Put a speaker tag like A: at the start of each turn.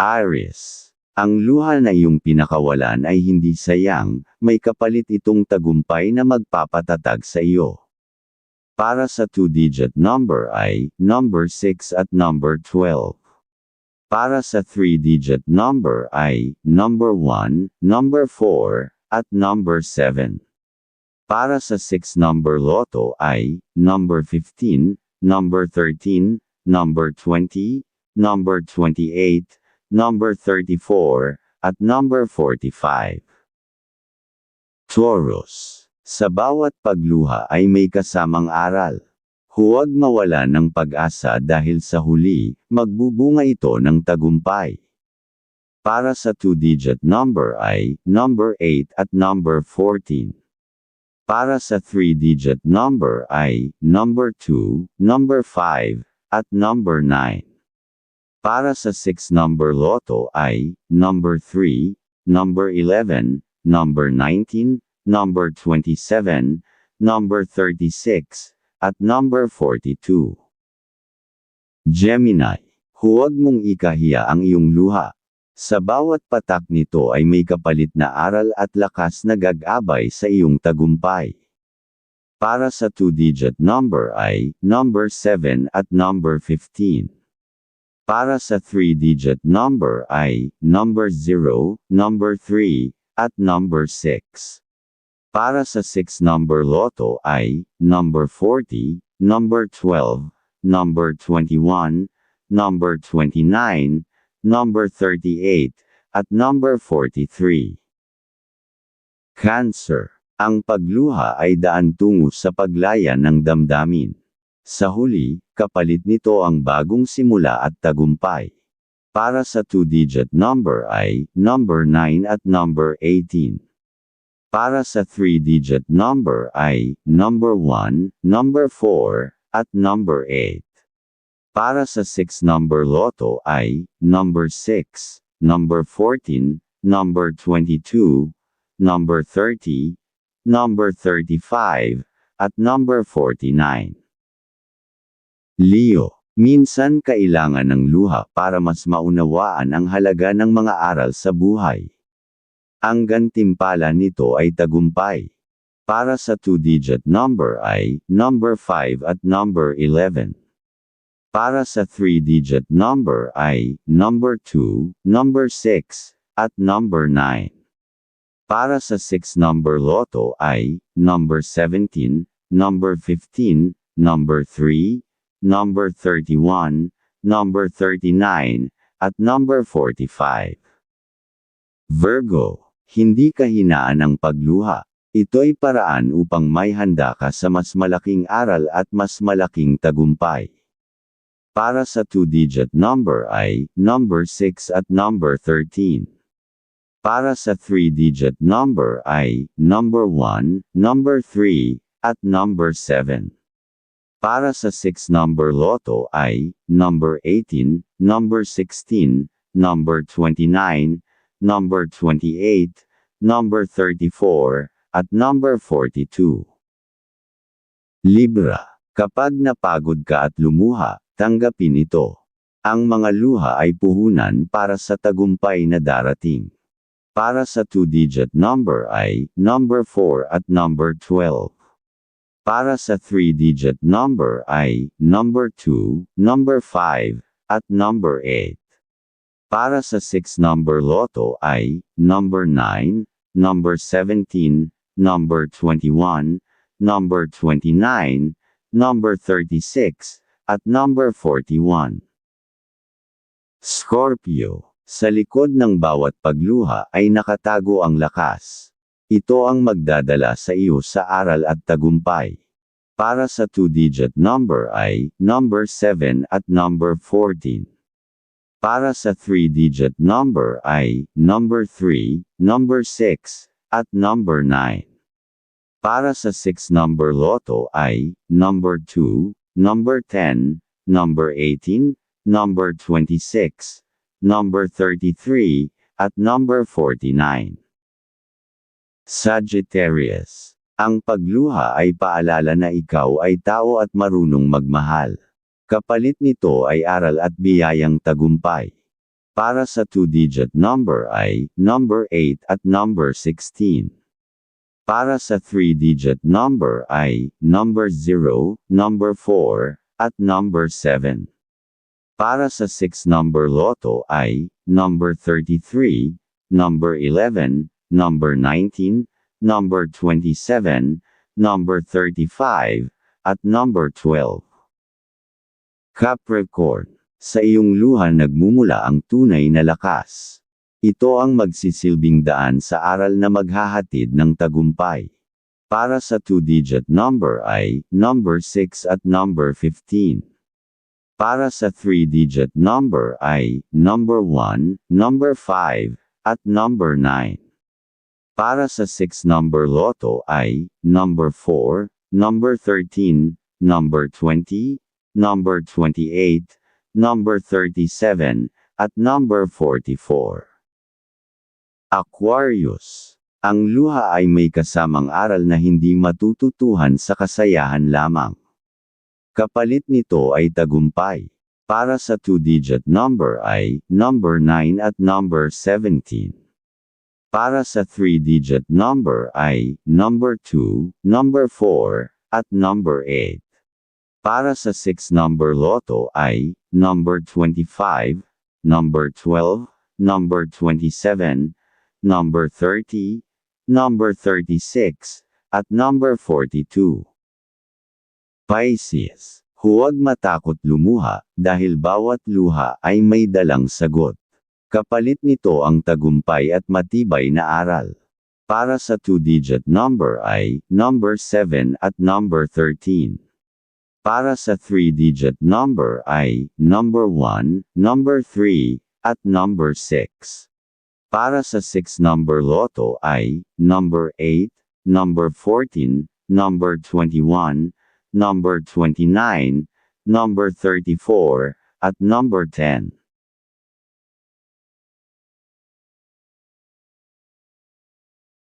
A: Aries. Ang luha na iyong pinakawalan ay hindi sayang, may kapalit itong tagumpay na magpapatatag sa iyo. Para sa two-digit number ay number 6 at number 12. Para sa three-digit number ay number 1, number 4, at number 7. Para sa 6 number loto ay number 15, number 13, number 20, number 28, number 34, at number 45. Taurus. Sa bawat pagluha ay may kasamang aral. Huwag mawala ng pag-asa dahil sa huli, magbubunga ito ng tagumpay. Para sa two-digit number ay number 8 at number 14. Para sa three-digit number ay number 2, number 5, at number 9. Para sa 6 number loto ay number 3, number 11, number 19, number 27, number 36, at number 42. Gemini, huwag mong ikahiya ang iyong luha. Sa bawat patak nito ay may kapalit na aral at lakas na gagabay sa iyong tagumpay. Para sa two-digit number ay number 7 at number 15. Para sa three-digit number ay number 0, number 3, at number 6. Para sa 6 number loto ay number 40, number 12, number 21, number 29, number 38, at number 43. Cancer. Ang pagluha ay daan tungo sa paglaya ng damdamin. Sa huli, kapalit nito ang bagong simula at tagumpay. Para sa two-digit number ay number 9 at number 18. Para sa three-digit number ay number 1, number 4, at number 8. Para sa 6 number loto ay number 6, number 14, number 22, number 30, number 35, at number 49. Leo, minsan kailangan ng luha para mas maunawaan ang halaga ng mga aral sa buhay. Ang gantimpala nito ay tagumpay. Para sa two-digit number ay number 5 at number 11. Para sa three-digit number ay number 2, number 6, at number 9. Para sa 6 number loto ay number 17, number 15, number 3, number 31, number 39, at number 45. Virgo, hindi kahinaan ang pagluha. Ito'y paraan upang may handa ka sa mas malaking aral at mas malaking tagumpay. Para sa two-digit number ay number 6 at number 13. Para sa three-digit number ay number 1, number 3, at number 7. Para sa 6 number loto ay number 18, number 16, number 29, number 28, number 34, at number 42. Libra, kapag napagod ka at lumuha, tanggapin ito. Ang mga luha ay puhunan para sa tagumpay na darating. Para sa two-digit number ay number 4 at number 12. Para sa three-digit number ay number 2, number 5, at number 8. Para sa 6 number loto ay number 9, number 17, number 21, number 29, number 36, at number 41. Scorpio sa likod ng bawat pagluha ay nakatago ang lakas. Ito ang magdadala sa iyo sa aral at tagumpay. Para sa two-digit number ay number 7 at number 14. Para sa three-digit number ay number 3, number 6, at number 9. Para sa 6 number loto ay number 2, number 10, number 18, number 26, number 33, at number 49. Sagittarius. Ang pagluha ay paalala na ikaw ay tao at marunong magmahal. Kapalit nito ay aral at biyayang tagumpay. Para sa two-digit number ay number 8 at number 16. Para sa three-digit number ay number 0, number 4, at number 7. Para sa six-number loto ay number 33, number 11, number 19, number 27, number 35, at number 12. Capricorn, sa iyong luha nagmumula ang tunay na lakas. Ito ang magsisilbing daan sa aral na maghahatid ng tagumpay. Para sa two-digit number ay number 6 at number 15. Para sa three-digit number ay number 1, number 5, at number 9. Para sa six-number loto ay number 4, number 13, number 20, number 28, number 37, at number 44. Aquarius. Ang luha ay may kasamang aral na hindi matututuhan sa kasayahan lamang. Kapalit nito ay tagumpay. Para sa two-digit number ay number 9 at number 17. Para sa three-digit number ay number 2, number 4, at number 8. Para sa six-number loto ay number 25, number 12, number 27, number 30, number 36, at number 42. Pisces, huwag matakot lumuha, dahil bawat luha ay may dalang sagot. Kapalit nito ang tagumpay at matibay na aral. Para sa two-digit number ay number 7 at number 13. Para sa three-digit number ay number 1, number 3, at number 6. Para sa six-number loto ay number 8, number 14, number 21, number 29, number 34, at number 10.